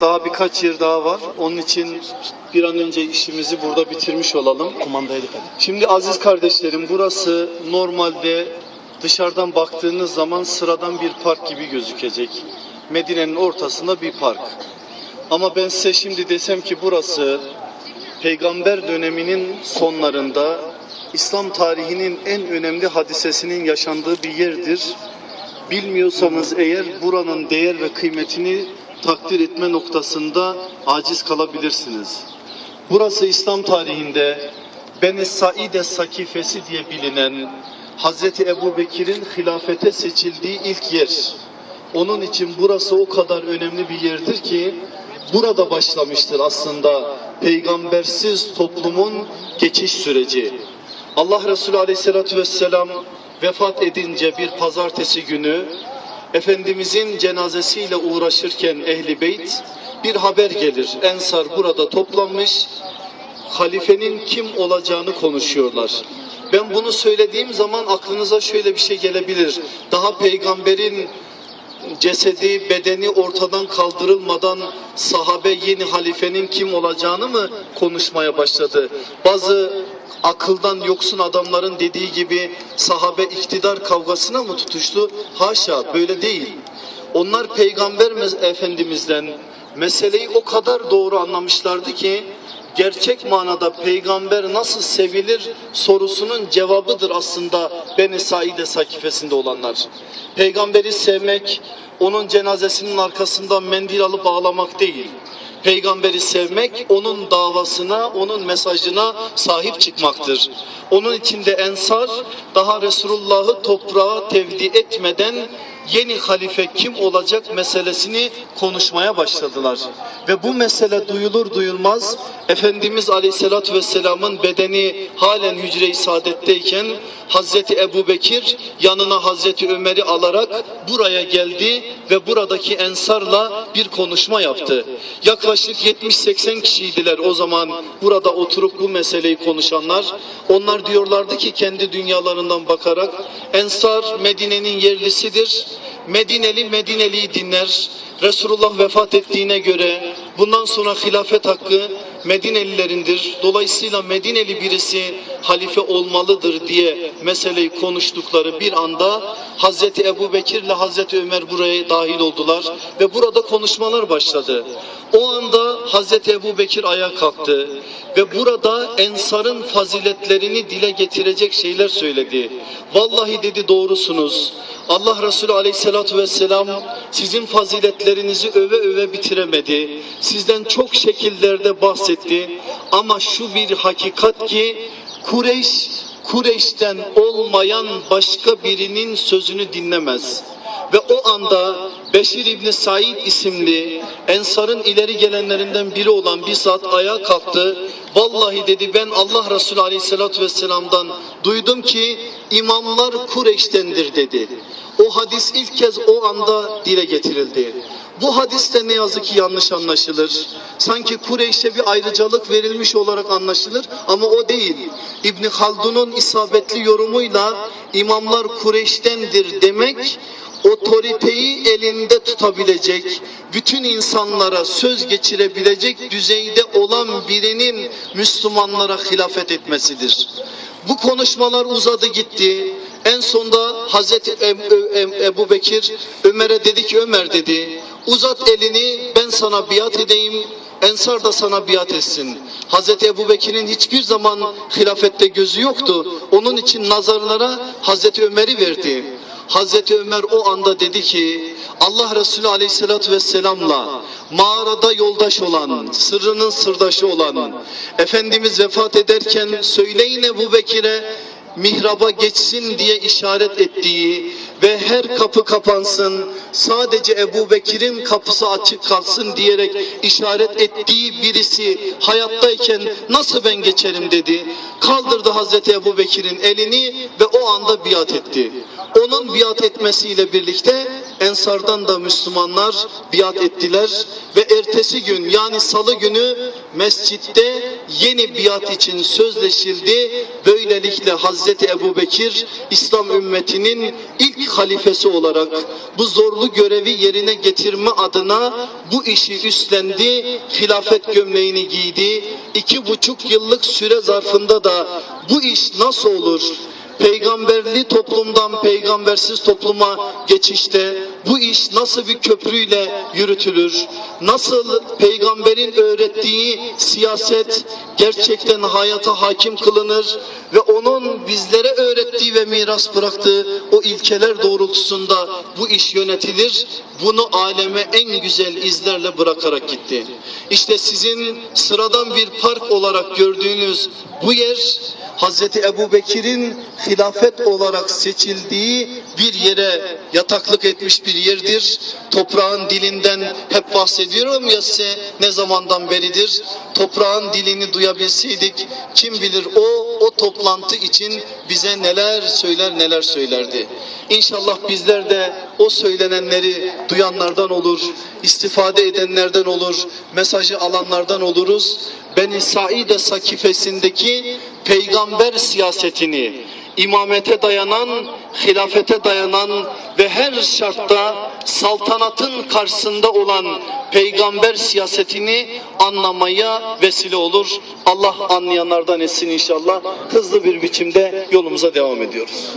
Daha birkaç yer daha var. Onun için bir an önce işimizi burada bitirmiş olalım. Dikkat et. Şimdi aziz kardeşlerim burası normalde dışarıdan baktığınız zaman sıradan bir park gibi gözükecek. Medine'nin ortasında bir park. Ama ben size şimdi desem ki burası peygamber döneminin sonlarında İslam tarihinin en önemli hadisesinin yaşandığı bir yerdir. Bilmiyorsanız eğer buranın değer ve kıymetini takdir etme noktasında aciz kalabilirsiniz. Burası İslam tarihinde Beni Saide Sakifesi diye bilinen Hazreti Ebu Bekir'in hilafete seçildiği ilk yer. Onun için burası o kadar önemli bir yerdir ki burada başlamıştır aslında peygambersiz toplumun geçiş süreci. Allah Resulü Aleyhisselatü Vesselam vefat edince bir pazartesi günü Efendimizin cenazesiyle uğraşırken Ehli Beyt bir haber gelir. Ensar burada toplanmış halifenin kim olacağını konuşuyorlar. Ben bunu söylediğim zaman aklınıza şöyle bir şey gelebilir. Daha peygamberin cesedi, bedeni ortadan kaldırılmadan sahabe yeni halifenin kim olacağını mı konuşmaya başladı? Bazı akıldan yoksun adamların dediği gibi sahabe iktidar kavgasına mı tutuştu? Haşa böyle değil. Onlar peygamber efendimizden meseleyi o kadar doğru anlamışlardı ki gerçek manada peygamber nasıl sevilir sorusunun cevabıdır aslında Beni Saide sakifesinde olanlar. Peygamberi sevmek, onun cenazesinin arkasından mendil alıp ağlamak değil. Peygamberi sevmek, onun davasına, onun mesajına sahip çıkmaktır. Onun içinde ensar daha Resulullah'ı toprağa tevdi etmeden yeni halife kim olacak meselesini konuşmaya başladılar. Ve bu mesele duyulur duyulmaz Efendimiz Aleyhisselatü Vesselam'ın bedeni halen hücre-i saadetteyken Hazreti Ebu Bekir yanına Hazreti Ömer'i alarak buraya geldi ve buradaki ensarla bir konuşma yaptı. Yaklaşık 70-80 kişiydiler o zaman burada oturup bu meseleyi konuşanlar. Onlar diyorlardı ki kendi dünyalarından bakarak ensar Medine'nin yerlisidir. Medineli Medineli'yi dinler. Resulullah vefat ettiğine göre bundan sonra hilafet hakkı Medinelilerindir. Dolayısıyla Medineli birisi halife olmalıdır diye meseleyi konuştukları bir anda Hazreti Ebu Bekir ile Hazreti Ömer buraya dahil oldular ve burada konuşmalar başladı. O anda Hazreti Ebu Bekir ayağa kalktı ve burada ensarın faziletlerini dile getirecek şeyler söyledi. Vallahi dedi doğrusunuz. Allah Resulü Aleyhisselatü Vesselam sizin faziletlerinizi öve öve bitiremedi. Sizden çok şekillerde bahsetti. Ama şu bir hakikat ki Kureyş, Kureyş'ten olmayan başka birinin sözünü dinlemez. Ve o anda Beşir İbni Said isimli Ensar'ın ileri gelenlerinden biri olan bir saat ayağa kalktı. Vallahi dedi ben Allah Resulü Aleyhisselatü Vesselam'dan duydum ki imamlar Kureyş'tendir dedi. O hadis ilk kez o anda dile getirildi. Bu hadiste ne yazık ki yanlış anlaşılır. Sanki Kureyş'e bir ayrıcalık verilmiş olarak anlaşılır ama o değil. İbn Haldun'un isabetli yorumuyla imamlar Kureyş'tendir demek otoriteyi elinde tutabilecek, bütün insanlara söz geçirebilecek düzeyde olan birinin Müslümanlara hilafet etmesidir. Bu konuşmalar uzadı gitti. En sonda Hazreti Ebu Bekir Ömer'e dedi ki Ömer dedi uzat elini ben sana biat edeyim Ensar da sana biat etsin. Hazreti Ebu Bekir'in hiçbir zaman hilafette gözü yoktu. Onun için nazarlara Hazreti Ömer'i verdi. Hazreti Ömer o anda dedi ki Allah Resulü Aleyhisselatü Vesselam'la mağarada yoldaş olan, sırrının sırdaşı olan Efendimiz vefat ederken söyleyin Ebu Bekir'e mihraba geçsin diye işaret ettiği ve her kapı kapansın sadece Ebu Bekir'in kapısı açık kalsın diyerek işaret ettiği birisi hayattayken nasıl ben geçerim dedi. Kaldırdı Hazreti Ebu Bekir'in elini ve o anda biat etti. Onun biat etmesiyle birlikte Ensardan da Müslümanlar biat ettiler ve ertesi gün yani salı günü mescitte yeni biat için sözleşildi. Böylelikle Hazreti Ebubekir İslam ümmetinin ilk halifesi olarak bu zorlu görevi yerine getirme adına bu işi üstlendi. Hilafet gömleğini giydi. İki buçuk yıllık süre zarfında da bu iş nasıl olur? peygamberli toplumdan peygambersiz topluma geçişte bu iş nasıl bir köprüyle yürütülür? Nasıl peygamberin öğrettiği siyaset gerçekten hayata hakim kılınır ve onun bizlere öğrettiği ve miras bıraktığı o ilkeler doğrultusunda bu iş yönetilir. Bunu aleme en güzel izlerle bırakarak gitti. İşte sizin sıradan bir park olarak gördüğünüz bu yer Hazreti Ebu Bekir'in hilafet olarak seçildiği bir yere yataklık etmiş bir yerdir. Toprağın dilinden hep bahsediyorum ya size ne zamandan beridir. Toprağın dilini duyabilseydik kim bilir o o toplantı için bize neler söyler neler söylerdi. İnşallah bizler de o söylenenleri duyanlardan olur, istifade edenlerden olur, mesajı alanlardan oluruz. Beni Saide sakifesindeki peygamber siyasetini, imamete dayanan, hilafete dayanan ve her şartta saltanatın karşısında olan peygamber siyasetini anlamaya vesile olur. Allah anlayanlardan etsin inşallah. Hızlı bir biçimde yolumuza devam ediyoruz.